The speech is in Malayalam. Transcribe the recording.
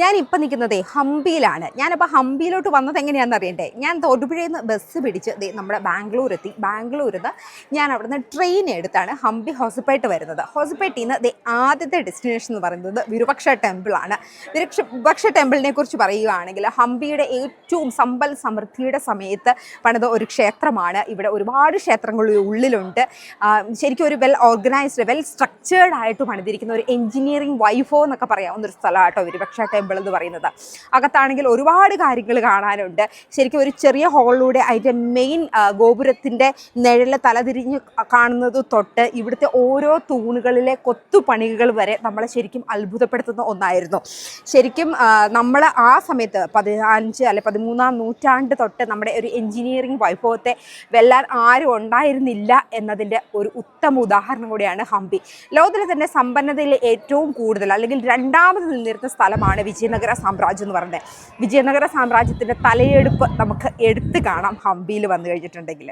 ഞാൻ ഇപ്പം നിൽക്കുന്നത് ഹംപിയിലാണ്. ഞാനപ്പോൾ ഹംപിയിലോട്ട് വന്നത് എങ്ങനെയാണെന്ന് അറിയണ്ടേ? ഞാൻ തൊടുപുഴയിൽ നിന്ന് ബസ് പിടിച്ച് നമ്മുടെ ബാംഗ്ലൂർ എത്തി ബാംഗ്ലൂരിൽ നിന്ന് ഞാൻ അവിടുന്ന് ട്രെയിൻ എടുത്താണ് ഹംപി ഹോസ്പേട്ട് വരുന്നത്. ഹോസ്പേട്ടിൽ നിന്ന് ദേ ആദ്യത്തെ ഡെസ്റ്റിനേഷൻ എന്ന് പറയുന്നത് വിരുപക്ഷ ടെമ്പിളാണ് വിരുക്ഷ വിപക്ഷ ടെമ്പിളിനെ കുറിച്ച് പറയുകയാണെങ്കിൽ ഹംപിയുടെ ഏറ്റവും സമ്പൽ സമൃദ്ധിയുടെ സമയത്ത് പണിത ഒരു ക്ഷേത്രമാണ്. ഇവിടെ ഒരുപാട് ക്ഷേത്രങ്ങൾ ഉള്ളിലുണ്ട്. ശരിക്കും ഒരു വെൽ ഓർഗനൈസ്ഡ് വെൽ സ്ട്രക്ചേർഡ് ആയിട്ട് പണിതിരിക്കുന്ന ഒരു എഞ്ചിനീയറിംഗ് വൈഫോ എന്നൊക്കെ പറയാവുന്ന ഒരു സ്ഥലമാട്ടോ വിരുപക്ഷ ടെമ്പിൾ എന്ന് പറയുന്നത്. അകത്താണെങ്കിൽ ഒരുപാട് കാര്യങ്ങൾ കാണാനുണ്ട്. ശരിക്കും ഒരു ചെറിയ ഹോളിലൂടെ അതിന്റെ മെയിൻ ഗോപുരത്തിന്റെ നിഴൽ തലതിരിഞ്ഞ് കാണുന്നത് തൊട്ട് ഇവിടുത്തെ ഓരോ തൂണുകളിലെ കൊത്തുപണികൾ വരെ നമ്മളെ ശരിക്കും അത്ഭുതപ്പെടുത്തുന്ന ഒന്നായിരുന്നു. ശരിക്കും നമ്മൾ ആ സമയത്ത് പതിനഞ്ച് അല്ലെ പതിമൂന്നാം നൂറ്റാണ്ട് തൊട്ട് നമ്മുടെ ഒരു എഞ്ചിനീയറിംഗ് വൈഭവത്തെ വെല്ലാൻ ആരും ഉണ്ടായിരുന്നില്ല എന്നതിന്റെ ഒരു ഉത്തമ ഉദാഹരണം കൂടിയാണ് ഹംപി. ലോകത്തിലെ തന്നെ സമ്പന്നതയിൽ ഏറ്റവും കൂടുതൽ അല്ലെങ്കിൽ രണ്ടാമത് നിന്നിരുന്ന സ്ഥലമാണ് വിജയനഗര സാമ്രാജ്യം എന്ന് പറയുന്നത് വിജയനഗര സാമ്രാജ്യത്തിന്റെ തലയെടുപ്പ് നമുക്ക് എടുത്തു കാണാം ഹംപിയിൽ വന്നു കഴിഞ്ഞിട്ടുണ്ടെങ്കിൽ.